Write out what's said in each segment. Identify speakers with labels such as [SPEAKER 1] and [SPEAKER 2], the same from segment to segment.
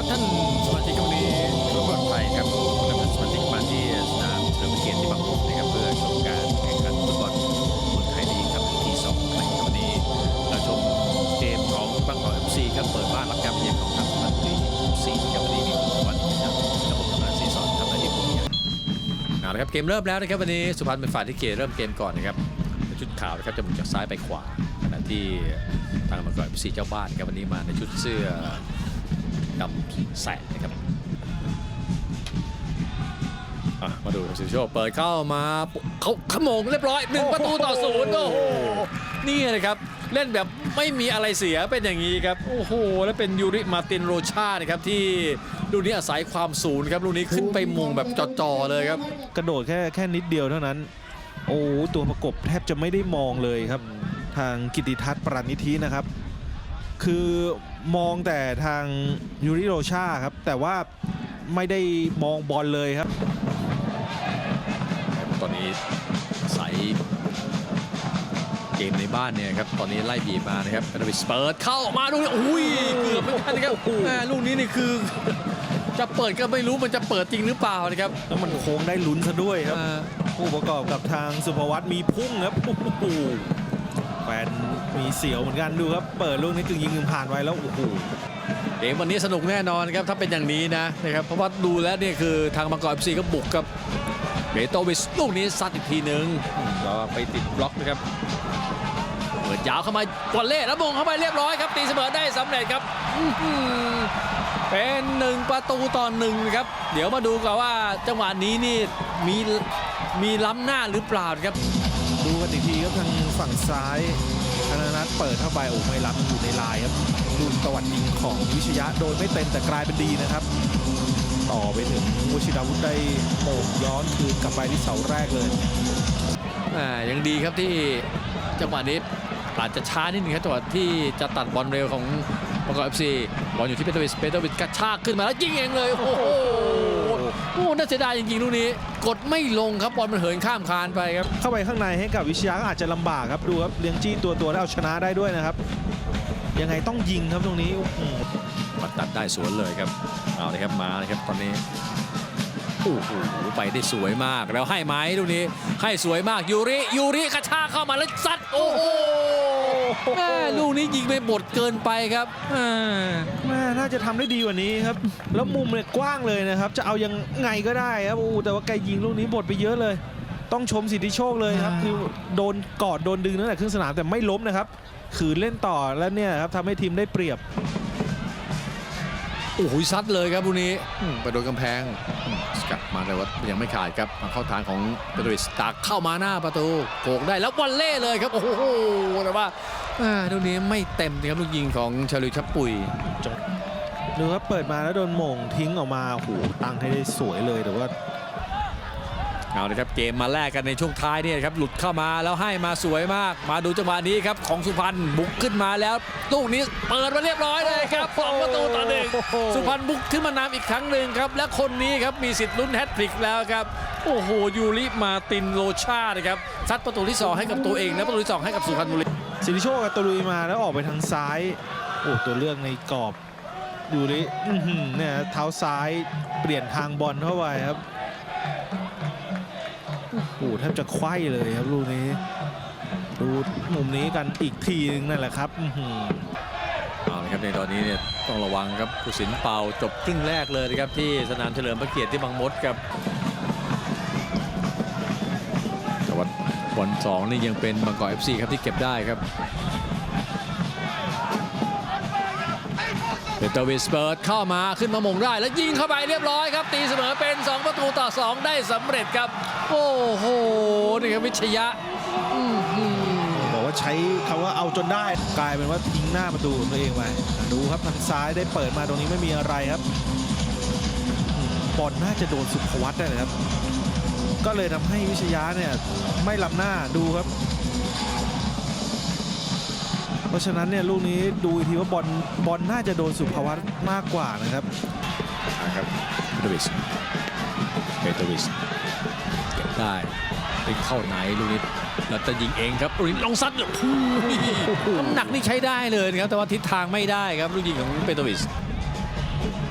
[SPEAKER 1] ครับท่านสมาชิกวันนี้ทุกคนไทยครับนำท่านสมาชิกมาที่สนามเฉลิมพระเกียรติที่บางพตนะครับเพื่อชมการแข่งขันฟุตบอลคนไทยลีกครับที่สองครั้งวันนี้เราชมเกมของบางกอกเอฟซีครับเปิดบ้านรับการเยือนของทางสมาชิกเอฟซีครับวันนี้มีของวันนะครับระบบทำงานซีซอนทำหน้าที่ผู้ใหญ่เอาละครับเกมเริ่มแล้วนะครับวันนี้สุพรรณเป็นฝ่ายที่เกมเริ่มเกมก่อนนะครับในชุดขาวนะครับจะหมุนจากซ้ายไปขวาขณะที่ทางบางกอกเอฟซีเจ้าบ้านครับวันนี้มาในชุดเสื้อ ดำแสงนะครับอะมาดูครับสิโชคเปิดเข้ามาเขาขโมงเรียบร้อยหนึ่งประตูต่อศูนย์โอ้โหนี่เลยครับ เล่นแบบไม่มีอะไรเสียเป็นอย่างนี้ครับ โอ้โห แล้วเป็นยูริมาร์ตินโรชานะครับที่ลูกนี้อาศัยความสูงครับลูกนี้ขึ้นไปมงแบบจ่อๆเลยครับ
[SPEAKER 2] กระโดดแค่แค่นิดเดียวเท่านั้น โอ้ตัวประกบแทบจะไม่ได้มองเลยครับ ทางกิติทัศน์ปราณิธินะครับ คือมองแต่ทางยูริโรชาครับ แต่ว่าไม่ได้มองบอลเลยครับ
[SPEAKER 1] ตอนนี้อาศัยเกมในบ้านเนี่ยครับ ตอนนี้ไล่บีบมานะครับเปนวิสเปิดเข้ามาดูนี่อุ้ยเกือบเหมือนกันนะครับแม่ลูกนี้นี่คือ จะเปิดก็ไม่รู้มันจะเปิดจริงหรือเปล่านะครับ
[SPEAKER 2] แล้วมันโค้งได้ลุ้นซะด้วยครับ
[SPEAKER 1] อ่า
[SPEAKER 2] ผู้ประกอบกับทางสุภวัตมีพุ่งครับโอ้โหแฟนมีเสียวเหมือนกันดูครับ เปิดลูกนี้กึ่งยิงกึ่งผ่านไว้แล้วโอ้โห
[SPEAKER 1] เกมวันนี้สนุกแน่นอนครับถ้าเป็นอย่างนี้นะนะครับเพราะว่าดูแล้วเนี่ยคือทางมังกรเอฟซีก็บุกกับเบโตวิสลูกนี้ซัดอีกทีหนึ่งอืมก็ไปติดบล็อกนะครับเปิดยาวเข้ามากวนเล่แล้วมงเข้าไปเรียบร้อยครับ ตีเสมอได้สำเร็จครับอื้อหือเป็นหนึ่งประตูต่อหนึ่งครับ เดี๋ยวมาดูกันว่าจังหวะนี้นี่มีมีล้ำหน้าหรือเปล่าครับ
[SPEAKER 2] ดูกันอีกทีครับทาง ฝั่งซ้ายธนนัทเปิดเข้าไปโอ้ไม่รับอยู่ในลายครับลูตะวัดยิงของวิชยะโดยไม่เต็มแต่กลายเป็นดีนะครับ ต่อไปถึงวชิราวุธได้โมงย้อนคืนกลับไปที่เสาแรกเลย
[SPEAKER 1] อ่ายังดีครับที่จังหวะนี้อาจจะช้านิดนึงครับจังหวะที่จะตัดบอลเร็วของประกอบเอฟซีบอลอยู่ที่เปโตวิสเปโตวิสกระชากขึ้นมาแล้วยิงเองเลยโอ้โห อ้น่าเสียดายจริงๆลูกนี้ กดไม่ลงครับบอลมันเหินข้ามคานไปครับ
[SPEAKER 2] เข้าไปข้างในให้กับวิชยะก็อาจจะลำบากครับดูครับเลี้ยงจี้ตัวตัวแล้วเอาชนะได้ด้วยนะครับ ยังไงต้องยิงครับตรงนี้โอ้โห
[SPEAKER 1] มาตัดได้สวนเลยครับ เอาเลยครับมาเลยครับตอนนี้โอ้โหไปได้สวยมากแล้วให้ไหมลูกนี้ให้สวยมากยูริยูริกระชากเข้ามาแล้วซัดโอ้โห แม่ลูกนี้ยิงไปบดเกินไปครับอ่า
[SPEAKER 2] แม่น่าจะทำได้ดีกว่านี้ครับ แล้วมุมเนี่ยกว้างเลยนะครับ จะเอายังไงก็ได้ครับโอ้แต่ว่าแกยิงลูกนี้บดไปเยอะเลย ต้องชมสิทธิโชคเลยครับ คือโดนกอดโดนดึงตั้งแต่ครึ่งสนามแต่ไม่ล้มนะครับคือเล่นต่อแล้วเนี่ยครับทำให้ทีมได้เปรียบ
[SPEAKER 1] โอ้โหซัดเลยครับลูกนี้อืมไปโดนกำแพงอืมสกัดมาแต่ว่ายังไม่ขาดครับมาเข้าทางของเปโดริสตักเข้ามาหน้าประตูโขกได้แล้ววันเล่เลยครับ โอ้โหแต่ว่าอ่าลูกนี้ไม่เต็มนะครับลูกยิงของชาลิวชับปุย
[SPEAKER 2] ดูครับเปิดมาแล้วโดนหม่งทิ้งออกมาโอ้โหตั้งให้ได้สวยเลยแต่ว่า
[SPEAKER 1] เอาเลยครับเกมมาแลกกันในช่วงท้ายเนี่ยครับหลุดเข้ามาแล้วให้มาสวยมาก มาดูจังหวะนี้ครับของสุพรรณบุกขึ้นมาแล้วลูกนี้เปิดมาเรียบร้อยเลยครับสองประตูต่อหนึ่ง
[SPEAKER 2] โอ้โห
[SPEAKER 1] สุพรรณบุกขึ้นมานำอีกครั้งหนึ่งครับและคนนี้ครับมีสิทธิ์ลุ้นแฮตทริกแล้วครับโอ้โหยูริมาร์ตินโรชานะครับซัดประตูที่สองให้กับตัวเองและประตูที่สองให้กับสุพรรณบุรี
[SPEAKER 2] สิทธิโชคกับตะลุยมาแล้วออกไปทางซ้ายโอ้ตัวเลือกในกรอบดูดิอื้อหือเนี่ยเท้าซ้ายเปลี่ยนทางบอลเข้าไปครับ โอ้แทบจะไขว้เลยครับลูกนี้ ดูมุมนี้กันอีกทีนึงนั่นแหละครับ
[SPEAKER 1] เอาละครับในตอนนี้เนี่ยต้องระวังครับผู้สินเป่าจบครึ่งแรกเลยนะครับที่สนามเฉลิมพระเกียรติที่บางมดครับแต่ว่าบอลสองนี่ยังเป็นบางกอกเอฟซีครับที่เก็บได้ครับเบเตอร์วิสเปิดเข้ามาขึ้นมามงได้ แล้วยิงเข้าไปเรียบร้อยครับ ตีเสมอเป็น 2 ประตูต่อ 2 ได้สำเร็จครับ โอ้โห นี่ครับวิชยะอื้อหือ
[SPEAKER 2] บอกว่าใช้คำว่าเอาจนได้ กลายเป็นว่าทิ้งหน้าประตูของตัวเองไปดูครับทางซ้ายได้เปิดมาตรงนี้ไม่มีอะไรครับอืมบอลน่าจะโดนสุภวัตได้เลยครับ ก็เลยทำให้วิชยาเนี่ยไม่ล้ำหน้าดูครับ เพราะฉะนั้นเนี่ยลูกนี้ดูอีกทีว่าบอลบอลน่าจะโดนสุภวัตมากกว่านะครับ
[SPEAKER 1] นะครับเบเตอร์วิสเบเตอร์วิสเก็บ ได้เป็นเข้าไหนลูกนี้แล้วจะยิงเองครับลูกนี้ลงซัดเนี่ยโอ้โหน้ำหนักนี่ใช้ได้เลยนะครับแต่ว่าทิศทางไม่ได้ครับลูกยิงของเบเตอร์วิส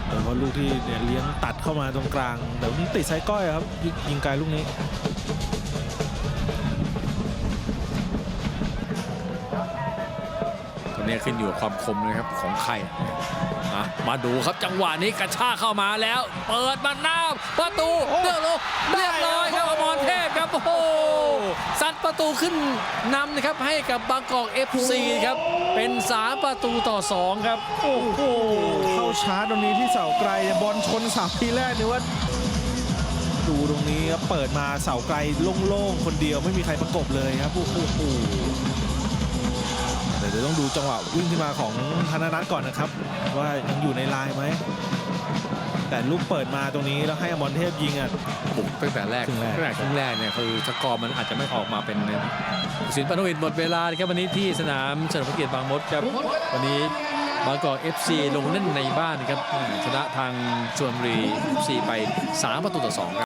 [SPEAKER 2] โอ้โหเพราะลูกที่เนี่ยเลี้ยงตัดเข้ามาตรงกลางแต่มันติดไซส์ก้อยครับยิงยิงไกลลูกนี้
[SPEAKER 1] ตัวนี้ขึ้นอยู่กับความคมนะครับของใครอะมาดูครับจังหวะนี้กระชากเข้ามาแล้ว เปิดมาหน้าประตู
[SPEAKER 2] โอ้
[SPEAKER 1] เดือดลงเรี โอ้โหซัดประตูขึ้นนำนะครับให้กับบางกอก FC ครับ เป็น3ประตูต่อ 2 ครับ โอ้โห
[SPEAKER 2] เข้าชาร์จตรงนี้ที่เสาไกลบอลชนเสาทีแรกนี่ว่าดูตรงนี้ครับเปิดมาเสาไกลโล่งๆ คนเดียวไม่มีใครประกบเลยครับ โอ้โห เดี๋ยวเดี๋ยวต้องดูจังหวะวิ่งขึ้นมาของธนนัทก่อนนะครับ ว่ายังอยู่ในลายไหม แต่ลูกเปิดมาตรงนี้แล้วให้อมรเทพยิงอะ
[SPEAKER 1] บุกตั้งแต่แรก
[SPEAKER 2] ครึ่งแรก
[SPEAKER 1] ตั้งแต่ครึ่งแรกเนี่ยคือสกอร์มันอาจจะไม่ออกมาเป็นสินปานวินหมดเวลานะครับวันนี้ที่สนามเฉลิมพระเกียรติบางมดครับวันนี้บางกอก FC ลงเล่นในบ้านนะครับชนะทางชลบุรี FC ไป 3 ประตูต่อ2ครับ